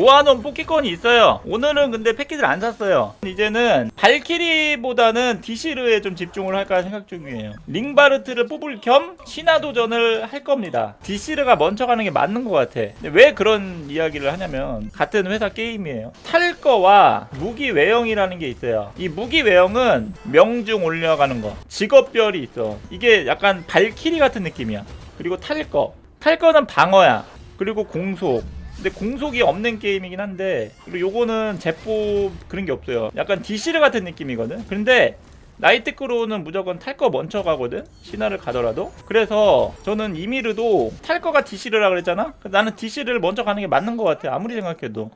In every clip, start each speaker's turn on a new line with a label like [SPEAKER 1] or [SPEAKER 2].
[SPEAKER 1] 모아놓은 뽑기권이 있어요. 오늘은 근데 패키지를 안 샀어요. 이제는 발키리보다는 디시르에 좀 집중을 할까 생각 중이에요. 링바르트를 뽑을 겸 신화도전을 할 겁니다. 디시르가 먼저 가는 게 맞는 것 같아. 왜 그런 이야기를 하냐면 같은 회사 게임이에요. 탈 거와 무기 외형이라는 게 있어요. 이 무기 외형은 명중 올려가는 거. 직업별이 있어. 이게 약간 발키리 같은 느낌이야. 그리고 탈 거. 탈 거는 방어야. 그리고 공속. 근데 공속이 없는 게임이긴 한데 그리고 요거는 제법 그런 게 없어요. 약간 디시르 같은 느낌이거든. 근데 나이트 크로우는 무조건 탈 거 먼저 가거든. 신화를 가더라도. 그래서 저는 이미르도 탈 거가 디시르라 그랬잖아. 나는 디시르를 먼저 가는 게 맞는 것 같아. 아무리 생각해도.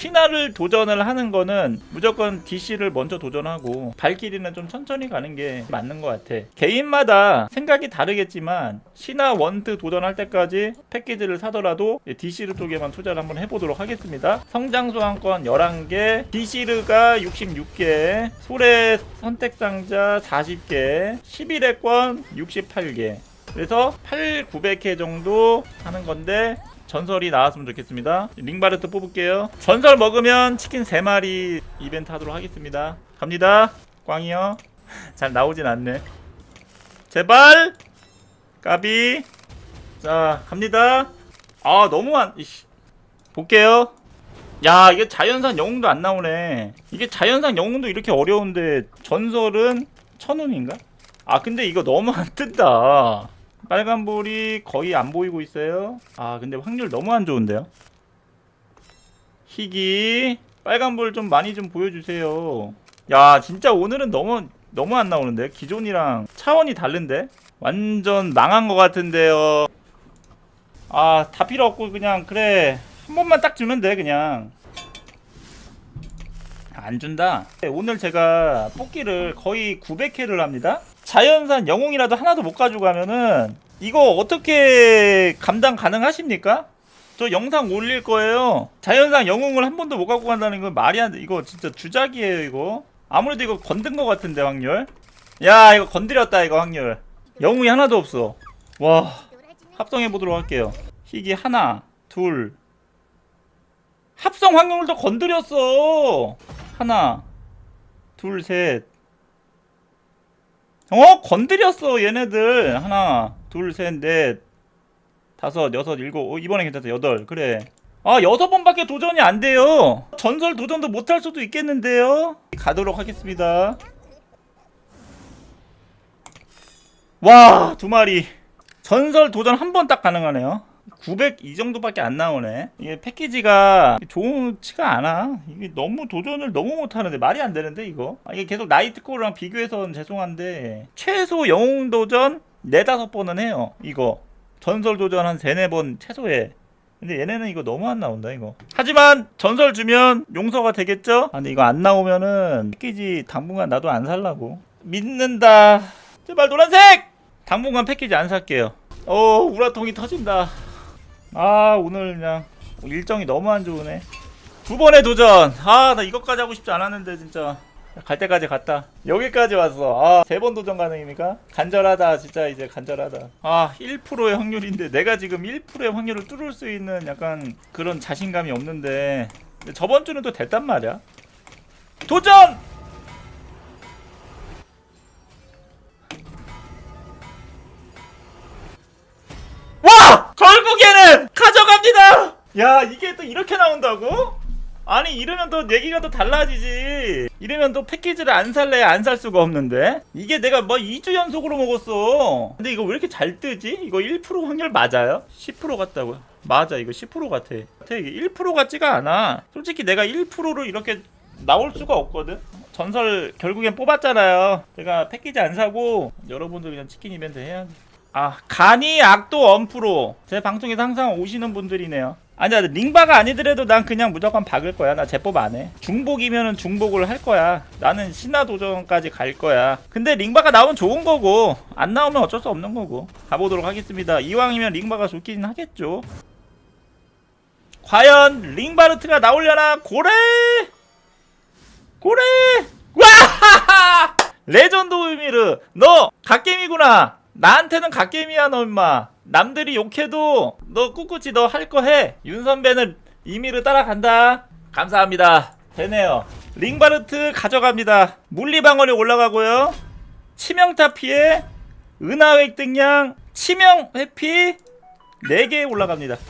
[SPEAKER 1] 신화를 도전을 하는 거는 무조건 DC를 먼저 도전하고 발길이는 좀 천천히 가는 게 맞는 것 같아. 개인마다 생각이 다르겠지만 신화 원트 도전할 때까지 패키지를 사더라도 DC르 쪽에만 투자를 한번 해보도록 하겠습니다. 성장 소환권 11개, DC르가 66개, 소래 선택 상자 40개, 11회권 68개. 그래서 8, 900회 정도 하는 건데 전설이 나왔으면 좋겠습니다. 링바르트 뽑을게요. 전설 먹으면 치킨 3마리 이벤트 하도록 하겠습니다. 갑니다. 꽝이요. 잘 나오진 않네. 제발! 까비. 자, 갑니다. 아, 너무 안, 이씨. 볼게요. 야, 이게 자연산 영웅도 안 나오네. 이게 자연산 영웅도 이렇게 어려운데, 전설은 천운인가? 아, 근데 이거 너무 안 뜬다. 빨간 볼이 거의 안 보이고 있어요. 아 근데 확률 너무 안 좋은데요. 희귀 빨간 볼 좀 많이 좀 보여주세요. 야 진짜 오늘은 너무 너무 안 나오는데 기존이랑 차원이 다른데 완전 망한 것 같은데요. 아 다 필요 없고 그냥 그래 한 번만 딱 주면 돼 그냥. 안 준다. 네, 오늘 제가 뽑기를 거의 900회를 합니다. 자연산 영웅이라도 하나도 못 가져가면은 이거 어떻게 감당 가능하십니까? 저 영상 올릴 거예요. 자연산 영웅을 한 번도 못 갖고 간다는 건 말이 안 돼. 이거 진짜 주작이에요, 이거. 아무래도 이거 건든 것 같은데, 확률. 야, 이거 건드렸다, 이거 확률. 영웅이 하나도 없어. 와, 합성해 보도록 할게요. 희귀 하나, 둘. 합성 확률도 건드렸어. 하나, 둘, 셋. 어? 건드렸어 얘네들. 하나 둘셋넷 다섯 여섯 일곱 어, 이번에 괜찮다. 여덟. 그래. 아 여섯 번밖에 도전이 안 돼요. 전설 도전도 못 할 수도 있겠는데요? 가도록 하겠습니다. 와 두 마리. 전설 도전 한 번 딱 가능하네요 900이 정도밖에 안 나오네. 이게 패키지가 좋지가 않아. 이게 너무 도전을 너무 못하는데 말이 안 되는데 이거. 아, 이게 계속 나이트콜랑 비교해서는 죄송한데 최소 영웅 도전 네다섯 번은 해요. 이거 전설 도전 한 세네 번 최소에. 근데 얘네는 이거 너무 안 나온다 이거. 하지만 전설 주면 용서가 되겠죠? 아, 근데 이거 안 나오면은 패키지 당분간 나도 안 살라고. 믿는다. 제발 노란색! 당분간 패키지 안 살게요. 어 우라통이 터진다. 아 오늘 그냥 일정이 너무 안 좋으네. 두 번의 도전. 아 나 이것까지 하고 싶지 않았는데 진짜. 갈 때까지 갔다. 여기까지 왔어. 아세 번 도전 가능입니까? 간절하다. 진짜 이제 간절하다. 아 1%의 확률인데 내가 지금 1%의 확률을 뚫을 수 있는 약간 그런 자신감이 없는데 저번 주는 또 됐단 말이야. 도전! 야, 이게 또 이렇게 나온다고? 아니, 이러면 또 얘기가 또 달라지지. 이러면 또 패키지를 안 살래, 안 살 수가 없는데? 이게 내가 뭐 2주 연속으로 먹었어. 근데 이거 왜 이렇게 잘 뜨지? 이거 1% 확률 맞아요? 10% 같다고요? 맞아, 이거 10% 같아. 같아, 이게 1% 같지가 않아. 솔직히 내가 1%로 이렇게 나올 수가 없거든? 전설 결국엔 뽑았잖아요. 제가 패키지 안 사고 여러분들 그냥 치킨 이벤트 해야지. 아 간이 악도 엄프로 제 방송에서 항상 오시는 분들이네요 아니야 링바가 아니더라도 난 그냥 무조건 박을 거야. 나 제법 안해. 중복이면은 중복을 할 거야. 나는 신화 도전까지 갈 거야. 근데 링바가 나오면 좋은 거고 안 나오면 어쩔 수 없는 거고. 가보도록 하겠습니다. 이왕이면 링바가 좋긴 하겠죠. 과연 링바르트가 나오려나? 고래! 고래! 와 레전드 우미르 너 갓겜이구나. 나한테는 갓겜이야 너 임마 남들이 욕해도 너 꿋꿋이 너 할 거 해 윤 선배는 이미르 따라간다. 감사합니다. 되네요. 링바르트 가져갑니다. 물리방어력 올라가고요. 치명타 피해, 은하 획득량, 치명 회피 4개 올라갑니다.